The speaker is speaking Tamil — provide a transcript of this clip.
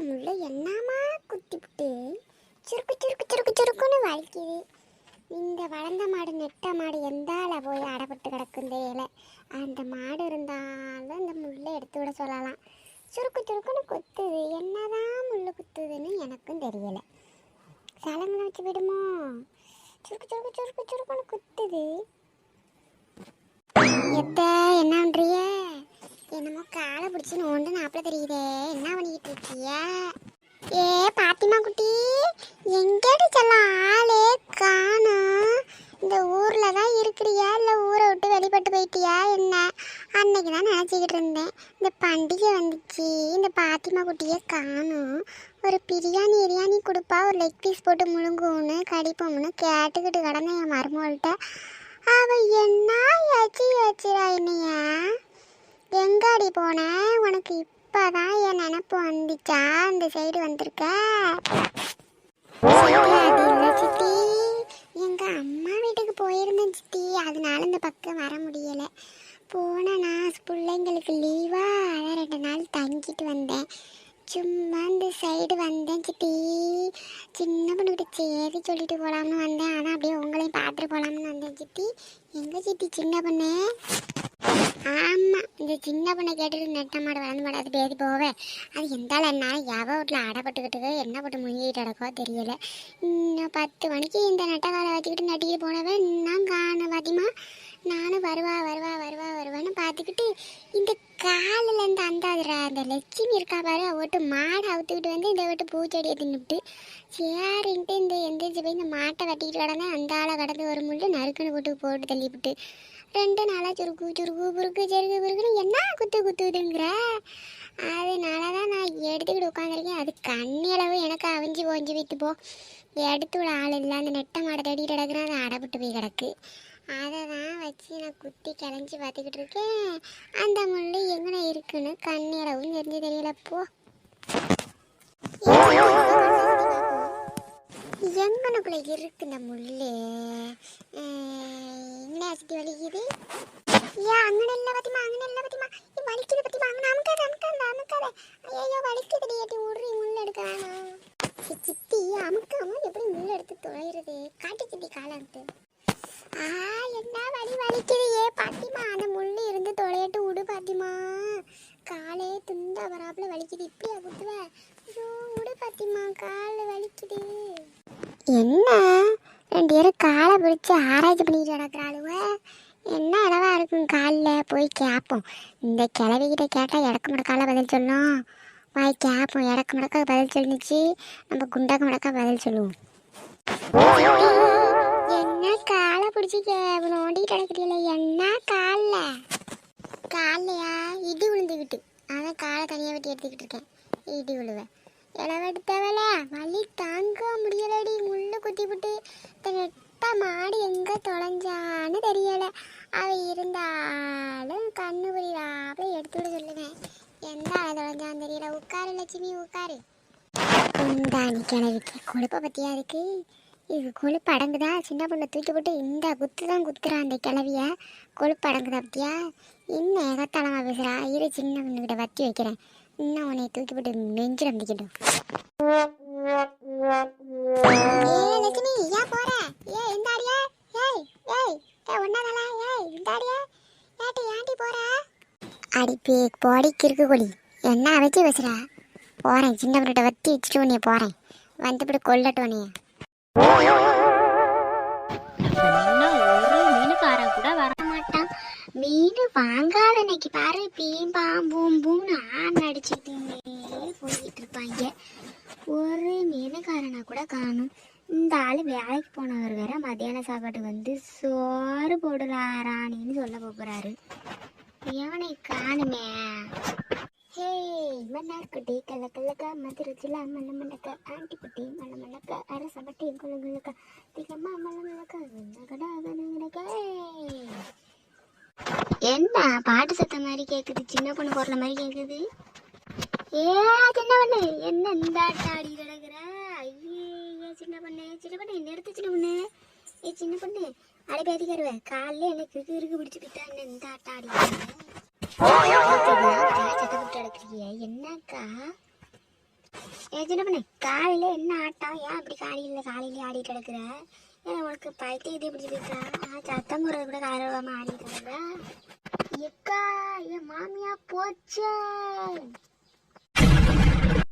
முள்ளு என்னமா குத்திவிட்டு சுருக்கு சுருக்கு சுருக்கு சுருக்குன்னு வலிக்குது. இந்த வளர்ந்த மாடு நெட்ட மாடு எந்தால போய் அடப்பட்டு கிடக்கும் தெரியல. அந்த மாடு இருந்தாலும் அந்த முள்ளை எடுத்து விட சொல்லலாம். சுருக்கு சுருக்குன்னு குத்துது. என்னதான் முள்ளு குத்துதுன்னு எனக்கும் தெரியல. சலங்கனை வச்சு விடுமோ? சுருக்கு சுருக்கு சுருக்கு சுருக்குன்னு குத்துது. எத்த என்ன பண்ணுறிய என்னமோ காலை பிடிச்சி நோண்டு நாப்பில தெரியுதே. என்ன பண்ணிக்கிட்டு இருக்கிய? ஏ பாத்திமா குட்டி எங்கேட்டு செல்ல ஆளே காணோம் இந்த ஊர்ல தான் இருக்கிறியா? இல்ல ஊரை விட்டு வெளிப்பட்டு போயிட்டியா? என்ன? அன்னைக்கு தான் நினச்சிக்கிட்டு இருந்தேன். இந்த பண்டிகை வந்துச்சு. இந்த பாத்திமா குட்டியை காணும். ஒரு பிரியாணி பிரியாணி கொடுப்பா. ஒரு லெக் பீஸ் போட்டு முழுங்கும்னு கடிப்போம்னு கேட்டுக்கிட்டு கடந்த என் மருமகள்கிட்ட. அவள் என்ன ஏச்சி ஏச்சிரா என்னையா? எங்காடி போன? உனக்கு இப்போதான் என் நினப்பு வந்துச்சா? இந்த சைடு வந்திருக்க? சித்தி, எங்கள் எங்க அம்மா வீட்டுக்கு போயிருந்தேன் சித்தி. அதனால இந்த பக்கம் வர முடியல. நான் பிள்ளைங்களுக்கு லீவா அதான் ரெண்டு நாள் தங்கிட்டு வந்தேன். சும்மா இந்த சைடு வந்தேன் சித்தி. சின்ன பொண்ணுக்கிட்ட சரி சொல்லிட்டு போகலாம்னு வந்தேன். ஆனால் அப்படியே உங்களையும் பார்த்துட்டு போகலாம்னு வந்தேன் சித்தி. எங்கே சித்தி சின்ன பொண்ணு? ஆமாம் இந்த சின்ன பொண்ணை கேட்டுட்டு நெட்டமாடு வளர்ந்து மாடாது பேதி போவே. அது எந்தால என்ன? எவ வீட்டில் அடப்பட்டுக்கிட்டு என்ன போட்டு முழுங்கிட்டு கிடக்கோ தெரியல. இன்னும் பத்து மணிக்கு இந்த நெட்ட காலை வச்சுக்கிட்டு நட்டிக்கிட்டு போனவன் இன்னும் காண பாத்திமா நானும் வருவா வருவா வருவா வருவான்னு பார்த்துக்கிட்டு இந்த காலில் இருந்து அந்தாதுரா அந்த லட்சுமி இருக்கா பாரு அவட்டு மாடை அவுத்துக்கிட்டு வந்து இந்த விட்டு பூச்செடியை தின்னுவிட்டு சரின்ட்டு இந்த எந்திரிச்சு போய் இந்த மாட்டை வெட்டிக்கிட்டு கிடந்தேன் அந்த ஆளை கடந்து ஒரு முள்ளு நறுக்குன்னு போட்டு போட்டு தள்ளிவிட்டு ரெண்டு நாளாக சுருக்கு சுருக்கு புருக்கு செருக்கு புருக்குன்னு என்ன குத்து குத்துதுங்கிற? அதனால தான் நான் எடுத்துக்கிட்டு உட்காந்துருக்கேன் அது கண்ணியளவு எனக்கு அவிஞ்சு போஞ்சு வைத்து போ. எடுத்து விட ஆள் இல்லை. அந்த நெட்டை மாடை தேடிட்டு கிடக்குறேன். அதை அடைப்பட்டு போய் கிடக்கு. அதை தான் வச்சு நான் குத்தி கிளஞ்சி பார்த்துக்கிட்டு இருக்கேன். அந்த முள் எங்கன இருக்குன்னு கண்ணீரவும் தெரிஞ்சு தெரியல. போ. எங்கனுக்குள்ள இருக்கு இந்த முள்ளு? என்ன அசதி வலிக்குது? ஏன் அங்கே இல்லை பத்திமா அங்கே இல்லை பத்திமா. இது வலிக்குது பத்திமா. அங்கே அமுக்காத அமுக்காத அமுக்காத ஐயோ வலிக்குது ஏட்டி உருறி முள் எடுக்க வேணாம். சித்தி அமுக்காம எப்படி முள் எடுத்து தொலைகிறது காட்டு சித்தி காலான்ட்டு. வலி வலிக்குது ஏ பாட்டிமா அந்த முள்ளு இருந்து தொலையட்டு விடு பாட்டிமா காலே துண்டா வராப்புல வலிக்குது. இப்படியா குத்துவ? ஐயோ விடு பாட்டிமா கால் வலிக்குது. என்ன? ரெண்டு பேரும் காலை பிடிச்சி ஆராய்ச்சி பண்ணிட்டு கிடக்குறாளுவ என்ன இடவா இருக்கும் காலில்? போய் கேட்போம் இந்த கிளவிக்கிட்ட கேட்டால் இடக்கு முடக்கால பதில் சொல்லும். வாய் கேட்போம் இடக்கு முடக்க பதில் சொல்லிச்சு. நம்ம குண்டக்க முடக்க பதில் சொல்லுவோம். என்ன காலை உன்னை ஓண்டிக்கிட்டு கிடக்குறீல என்ன காலில்? காலையா இடி விழுந்துக்கிட்டு அதான் காலை தனியாக வெட்டி எடுத்துக்கிட்டு இருக்கேன். இடி விழுவேன் இளவெடுத்தவள வலி. தாங்க முடியலடி. முள்ளு குத்தி விட்டு நெட்ட மாடு எங்கே தொலைஞ்சான்னு தெரியல. அவள் இருந்தாலும் கண்ணு புரியாப்புல எடுத்து விட சொல்லுவேன். எந்த ஆள தொலைஞ்சான்னு தெரியல. உட்காரு லட்சுமி உட்காரு. குந்தாணி கிணறுக்கு கொழுப்பை பற்றியா இருக்குது இது கொழுப்பு அடங்குதா சின்ன பொண்ணை தூக்கி போட்டு இந்த குத்து தான் குத்துறா அந்த கிளவிய கொழுப்பு அடங்குதா அப்படியா இன்னும் ஏகத்தாளமாக பேசுகிறா இரு சின்ன பொண்ணுகிட்ட வத்தி வைக்கிறேன். இன்னும் உன்னை தூக்கி போட்டு நெஞ்சு நம்பிக்கிட்டோம் லட்சுமி ஏன் போற? ஏய் இந்தாடியா. ஏய் ஏய் ஏய் ஒன்னாதலா ஏய் இந்தாடியா. ஏட்டி ஏன்டி போற? அடி பே பொடிக்கு கொடி. என்ன வச்சு பேசுகிறா போறேன் சின்ன பொண்ணுகிட்ட வத்தி வச்சுட்டு உன்னைய போறேன். வந்துவிட்டு கொல்லட்டும் உன்னைய. ஒரு மீனுக்காரன் கூட வர மாட்டான். மீன் வாங்காத அன்னைக்கு பாரு பீம் பாம்பும் பூம்னு ஆண் அடிச்சுட்டு போய்கிட்டு இருப்பாங்க. ஒரு மீனுக்காரனை கூட காணும். இந்த ஆள் வேலைக்கு போனவர் வேற மத்தியான சாப்பாடு வந்து சோறு போடுறாரானின்னு சொல்ல போகிறாரு எவனை காணுமே. ஹே மன்னார்குட்டி கல்ல மதுரை மதுரச்சில மல்ல மல்லக்க ஆண்டிப்பட்டி குட்டி மல்ல மல்லக்க அரசப்பட்டி குழுங்குழுக்க திகம்மா மல்ல மல்லக்க கடா கடா என்ன பாட்டு சத்தம் மாதிரி கேட்குது சின்ன பொண்ணு குரல மாதிரி கேட்குது ஏ சின்ன பொண்ணு என்ன இந்த ஆட்டம் ஆடி கிடக்குற? ஐயே சின்ன பொண்ணு சின்ன பொண்ணு நிறுத்து சின்ன பொண்ணு. ஏ சின்ன பொண்ணு அடை பேதிக்காருவ காலைல எனக்கு இருக்கு இருக்கு பிடிச்சு விட்டா என்ன இந்த ஆட்டம் ஆடி கிடக்குற? சத்தம் போட்டு கிடக்குறீங்க என்னக்கா ஏ சின்ன பண்ண காலையில் என்ன ஆட்டம்? ஏன் அப்படி காலையில் காலையிலே ஆடிட்டு கிடக்குற? ஏன் உனக்கு பைத்தியம் இது இப்படி இருக்கா? சத்தம் போடுறது கூட காலையில ஆடிட்டு கிடக்குறா. எக்கா என் மாமியா போச்சே.